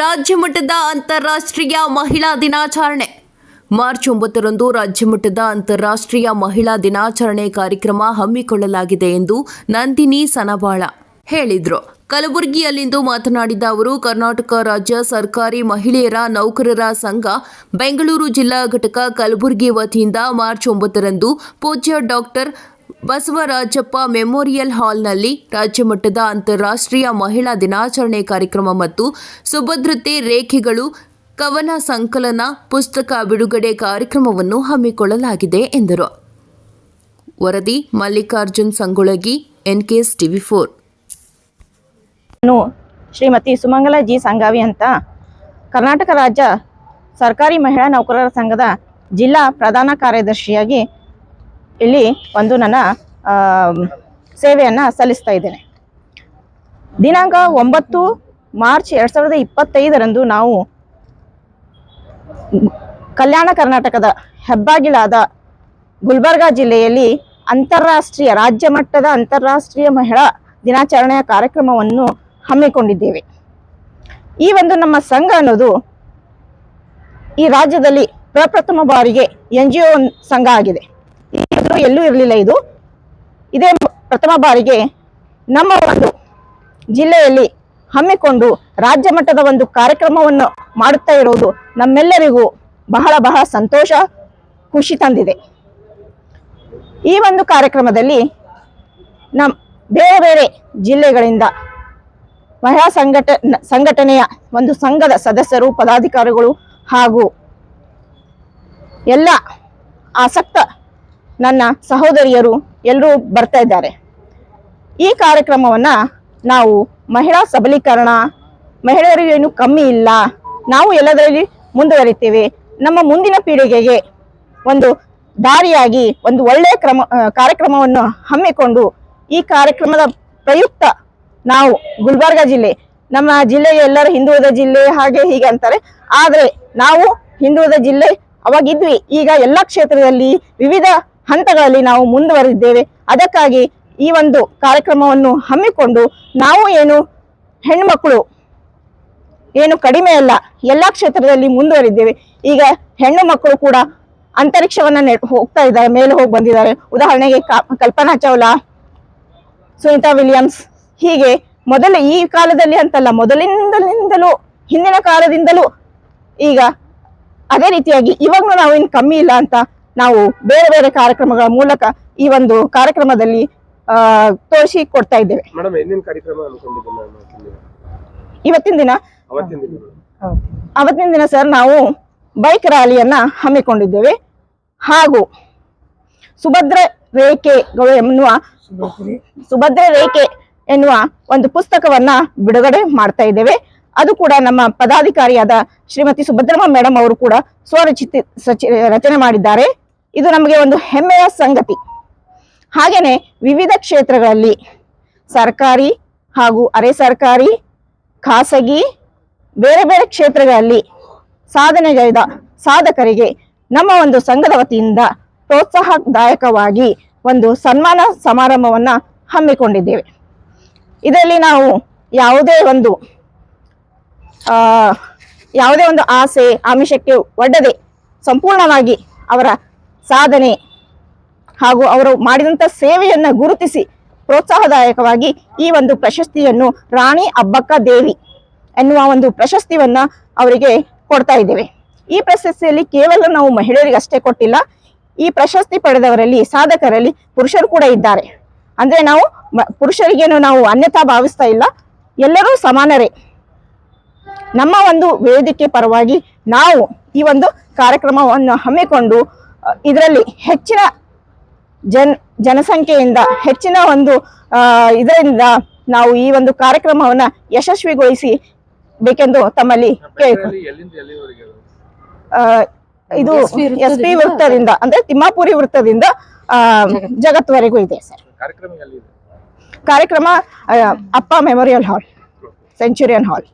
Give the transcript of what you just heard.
ರಾಜ್ಯ ಮಟ್ಟದ ಅಂತಾರಾಷ್ಟ್ರೀಯ ಮಹಿಳಾ ದಿನಾಚರಣೆ. ಮಾರ್ಚ್ ಒಂಬತ್ತರಂದು ರಾಜ್ಯ ಮಟ್ಟದ ಅಂತಾರಾಷ್ಟ್ರೀಯ ಮಹಿಳಾ ದಿನಾಚರಣೆ ಕಾರ್ಯಕ್ರಮ ಹಮ್ಮಿಕೊಳ್ಳಲಾಗಿದೆ ಎಂದು ನಂದಿನಿ ಸನಬಾಳ ಹೇಳಿದರು. ಕಲಬುರಗಿಯಲ್ಲಿಂದು ಮಾತನಾಡಿದ ಅವರು, ಕರ್ನಾಟಕ ರಾಜ್ಯ ಸರ್ಕಾರಿ ಮಹಿಳೆಯರ ನೌಕರರ ಸಂಘ ಬೆಂಗಳೂರು ಜಿಲ್ಲಾ ಘಟಕ ಕಲಬುರಗಿ ವತಿಯಿಂದ ಮಾರ್ಚ್ ಒಂಬತ್ತರಂದು ಪೂಜ್ಯ ಡಾಕ್ಟರ್ ಬಸವರಾಜಪ್ಪ ಮೆಮೋರಿಯಲ್ ಹಾಲ್ನಲ್ಲಿ ರಾಜ್ಯಮಟ್ಟದ ಅಂತಾರಾಷ್ಟ್ರೀಯ ಮಹಿಳಾ ದಿನಾಚರಣೆ ಕಾರ್ಯಕ್ರಮ ಮತ್ತು ಸುಭದ್ರತೆ ರೇಖೆಗಳು, ಕವನ ಸಂಕಲನ, ಪುಸ್ತಕ ಬಿಡುಗಡೆ ಕಾರ್ಯಕ್ರಮವನ್ನು ಹಮ್ಮಿಕೊಳ್ಳಲಾಗಿದೆ ಎಂದರು. ವರದಿ Mallikarjun Sangolagi, NKS TV four. Shrimati Sumangala G Sangavi ಅಂತ. ಕರ್ನಾಟಕ ರಾಜ್ಯ ಸರ್ಕಾರಿ ಮಹಿಳಾ ನೌಕರರ ಸಂಘದ ಜಿಲ್ಲಾ ಪ್ರಧಾನ ಕಾರ್ಯದರ್ಶಿಯಾಗಿ ಇಲ್ಲಿ ಒಂದು ನನ್ನ ಸೇವೆಯನ್ನು ಸಲ್ಲಿಸ್ತಾ ಇದ್ದೇನೆ. ದಿನಾಂಕ ಒಂಬತ್ತು ಮಾರ್ಚ್ ಎರಡು ಸಾವಿರದ ಇಪ್ಪತ್ತೈದರಂದು ನಾವು ಕಲ್ಯಾಣ ಕರ್ನಾಟಕದ ಹೆಬ್ಬಾಗಿಲಾದ ಗುಲ್ಬರ್ಗಾ ಜಿಲ್ಲೆಯಲ್ಲಿ ಅಂತಾರಾಷ್ಟ್ರೀಯ, ರಾಜ್ಯ ಮಟ್ಟದ ಅಂತಾರಾಷ್ಟ್ರೀಯ ಮಹಿಳಾ ದಿನಾಚರಣೆಯ ಕಾರ್ಯಕ್ರಮವನ್ನು ಹಮ್ಮಿಕೊಂಡಿದ್ದೇವೆ. ಈ ಒಂದು ನಮ್ಮ ಸಂಘ ಅನ್ನೋದು ಈ ರಾಜ್ಯದಲ್ಲಿ ಪ್ರಪ್ರಥಮ ಬಾರಿಗೆ ಎನ್ ಜಿ ಒ ಸಂಘ ಆಗಿದೆ. ಈ ಎಲ್ಲೂ ಇರಲಿಲ್ಲ ಇದು. ಇದೇ ಪ್ರಥಮ ಬಾರಿಗೆ ನಮ್ಮ ಒಂದು ಜಿಲ್ಲೆಯಲ್ಲಿ ಹಮ್ಮಿಕೊಂಡು ರಾಜ್ಯ ಮಟ್ಟದ ಒಂದು ಕಾರ್ಯಕ್ರಮವನ್ನು ಮಾಡುತ್ತಾ ಇರುವುದು ನಮ್ಮೆಲ್ಲರಿಗೂ ಬಹಳ ಬಹಳ ಸಂತೋಷ, ಖುಷಿ ತಂದಿದೆ. ಈ ಒಂದು ಕಾರ್ಯಕ್ರಮದಲ್ಲಿ ನಮ್ಮ ಬೇರೆ ಬೇರೆ ಜಿಲ್ಲೆಗಳಿಂದ ಮಹಿಳಾ ಸಂಘಟ, ಸಂಘಟನೆಯ ಒಂದು ಸಂಘದ ಸದಸ್ಯರು, ಪದಾಧಿಕಾರಿಗಳು ಹಾಗೂ ಎಲ್ಲ ಆಸಕ್ತ ನನ್ನ ಸಹೋದರಿಯರು ಎಲ್ಲರೂ ಬರ್ತಾ ಇದ್ದಾರೆ. ಈ ಕಾರ್ಯಕ್ರಮವನ್ನು ನಾವು ಮಹಿಳಾ ಸಬಲೀಕರಣ ಮಹಿಳೆಯರಿಗೆ ಏನು ಕಮ್ಮಿ ಇಲ್ಲ, ನಾವು ಎಲ್ಲದರಲ್ಲಿ ಮುಂದುವರಿತೇವೆ. ನಮ್ಮ ಮುಂದಿನ ಪೀಳಿಗೆಗೆ ಒಂದು ದಾರಿಯಾಗಿ, ಒಂದು ಒಳ್ಳೆಯ ಕ್ರಮ ಕಾರ್ಯಕ್ರಮವನ್ನು ಹಮ್ಮಿಕೊಂಡು ಈ ಕಾರ್ಯಕ್ರಮದ ಪ್ರಯುಕ್ತ ನಾವು ಗುಲ್ಬರ್ಗ ಜಿಲ್ಲೆ, ನಮ್ಮ ಜಿಲ್ಲೆ ಎಲ್ಲರೂ ಹಿಂದುಳಿದ ಜಿಲ್ಲೆ ಹಾಗೆ ಹೀಗೆ ಅಂತಾರೆ. ಆದರೆ ನಾವು ಹಿಂದುಳಿದ ಜಿಲ್ಲೆ ಅವಾಗಿದ್ವಿ. ಈಗ ಎಲ್ಲ ಕ್ಷೇತ್ರದಲ್ಲಿ ವಿವಿಧ ಹಂತಗಳಲ್ಲಿ ನಾವು ಮುಂದುವರಿದ್ದೇವೆ ಅದಕ್ಕಾಗಿ ಈ ಒಂದು ಕಾರ್ಯಕ್ರಮವನ್ನು ಹಮ್ಮಿಕೊಂಡು ನಾವು ಏನು ಹೆಣ್ಮಕ್ಕಳು ಏನು ಕಡಿಮೆ ಅಲ್ಲ, ಎಲ್ಲ ಕ್ಷೇತ್ರದಲ್ಲಿ ಮುಂದುವರಿದ್ದೇವೆ ಈಗ ಹೆಣ್ಣು ಮಕ್ಕಳು ಕೂಡ ಅಂತರಿಕ್ಷವನ್ನ ನೆ- ಹೋಗ್ತಾ ಇದ್ದಾರೆ, ಮೇಲೆ ಹೋಗಿ ಬಂದಿದ್ದಾರೆ. ಉದಾಹರಣೆಗೆ ಕಲ್ಪನಾ ಚಾವ್ಲಾ, ಸುನಿತಾ ವಿಲಿಯಮ್ಸ್, ಹೀಗೆ ಮೊದಲ ಈ ಕಾಲದಲ್ಲಿ ಅಂತಲ್ಲ, ಮೊದಲಿಂದಲಿಂದಲೂ, ಹಿಂದಿನ ಕಾಲದಿಂದಲೂ ಈಗ ಅದೇ ರೀತಿಯಾಗಿ ಇವಾಗ ನಾವೇನು ಕಮ್ಮಿ ಇಲ್ಲ ಅಂತ ನಾವು ಬೇರೆ ಬೇರೆ ಕಾರ್ಯಕ್ರಮಗಳ ಮೂಲಕ ಈ ಒಂದು ಕಾರ್ಯಕ್ರಮದಲ್ಲಿ ತೋರಿಸಿ ಕೊಡ್ತಾ ಇದ್ದೇವೆ? ಇವತ್ತಿನ ದಿನ? ಅವತ್ತಿನ ದಿನ. ಮೇಡಮ್. ಅವತ್ತಿನ ದಿನ ಸರ್ ನಾವು ಬೈಕ್ ರ್ಯಾಲಿಯನ್ನ ಹಮ್ಮಿಕೊಂಡಿದ್ದೇವೆ. ಹಾಗೂ ಸುಭದ್ರ ರೇಖೆಗಳು ಎನ್ನುವ ಸುಭದ್ರ ರೇಖೆ ಎನ್ನುವ ಒಂದು ಪುಸ್ತಕವನ್ನ ಬಿಡುಗಡೆ ಮಾಡ್ತಾ ಇದ್ದೇವೆ. ಅದು ಕೂಡ ನಮ್ಮ ಪದಾಧಿಕಾರಿಯಾದ ಶ್ರೀಮತಿ ಸುಭದ್ರಮ್ಮ ಮೇಡಮ್ ಅವರು ಕೂಡ ಸ್ವರಚಿತ ರಚನೆ ಮಾಡಿದ್ದಾರೆ. ಇದು ನಮಗೆ ಒಂದು ಹೆಮ್ಮೆಯ ಸಂಗತಿ. ಹಾಗೆಯೇ ವಿವಿಧ ಕ್ಷೇತ್ರಗಳಲ್ಲಿ ಸರ್ಕಾರಿ ಹಾಗೂ ಅರೆ ಸರ್ಕಾರಿ, ಖಾಸಗಿ, ಬೇರೆ ಬೇರೆ ಕ್ಷೇತ್ರಗಳಲ್ಲಿ ಸಾಧನೆಗೈದ ಸಾಧಕರಿಗೆ ನಮ್ಮ ಒಂದು ಸಂಘದ ವತಿಯಿಂದ ಪ್ರೋತ್ಸಾಹದಾಯಕವಾಗಿ ಒಂದು ಸನ್ಮಾನ ಸಮಾರಂಭವನ್ನು ಹಮ್ಮಿಕೊಂಡಿದ್ದೇವೆ. ಇದರಲ್ಲಿ ನಾವು ಯಾವುದೇ ಒಂದು ಯಾವುದೇ ಒಂದು ಆಸೆ, ಆಮಿಷಕ್ಕೆ ಒಡ್ಡದೆ ಸಂಪೂರ್ಣವಾಗಿ ಅವರ ಸಾಧನೆ ಹಾಗೂ ಅವರು ಮಾಡಿದಂಥ ಸೇವೆಯನ್ನು ಗುರುತಿಸಿ ಪ್ರೋತ್ಸಾಹದಾಯಕವಾಗಿ ಈ ಒಂದು ಪ್ರಶಸ್ತಿಯನ್ನು ರಾಣಿ ಅಬ್ಬಕ್ಕ ದೇವಿ ಎನ್ನುವ ಒಂದು ಪ್ರಶಸ್ತಿಯನ್ನ ಅವರಿಗೆ ಕೊಡ್ತಾ ಇದ್ದೇವೆ. ಈ ಪ್ರಶಸ್ತಿಯಲ್ಲಿ ಕೇವಲ ನಾವು ಮಹಿಳೆಯರಿಗೆ ಅಷ್ಟೇ ಕೊಟ್ಟಿಲ್ಲ, ಈ ಪ್ರಶಸ್ತಿ ಪಡೆದವರಲ್ಲಿ, ಸಾಧಕರಲ್ಲಿ ಪುರುಷರು ಕೂಡ ಇದ್ದಾರೆ. ಅಂದ್ರೆ ನಾವು ಪುರುಷರಿಗೇನು ನಾವು ಅನ್ಯತಾ ಭಾವಿಸ್ತಾ ಇಲ್ಲ, ಎಲ್ಲರೂ ಸಮಾನರೇ. ನಮ್ಮ ಒಂದು ವೇದಿಕೆ ಪರವಾಗಿ ನಾವು ಈ ಒಂದು ಕಾರ್ಯಕ್ರಮವನ್ನು ಹಮ್ಮಿಕೊಂಡು ಇದರಲ್ಲಿ ಹೆಚ್ಚಿನ ಜನ್ ಜನಸಂಖ್ಯೆಯಿಂದ ಹೆಚ್ಚಿನ ಒಂದು ಇದರಿಂದ ನಾವು ಈ ಒಂದು ಕಾರ್ಯಕ್ರಮವನ್ನ ಯಶಸ್ವಿಗೊಳಿಸಿ ಬೇಕೆಂದು ತಮ್ಮಲ್ಲಿ ಕೇಳ್ಕೊ ಎಲ್ಲಿಂದ ಎಲ್ಲಿವರೆಗೆ ಆ, ಇದು ಎಸ್ ಪಿ ವೃತ್ತದಿಂದ ಅಂದ್ರೆ ತಿಮ್ಮಾಪುರಿ ವೃತ್ತದಿಂದ ಆ ಜಗತ್ವರೆಗೂ ಇದೆ ಸರ್. ಕಾರ್ಯಕ್ರಮ ಅಪ್ಪ ಮೆಮೋರಿಯಲ್ ಹಾಲ್ ಸೆಂಚುರಿಯನ್ ಹಾಲ್.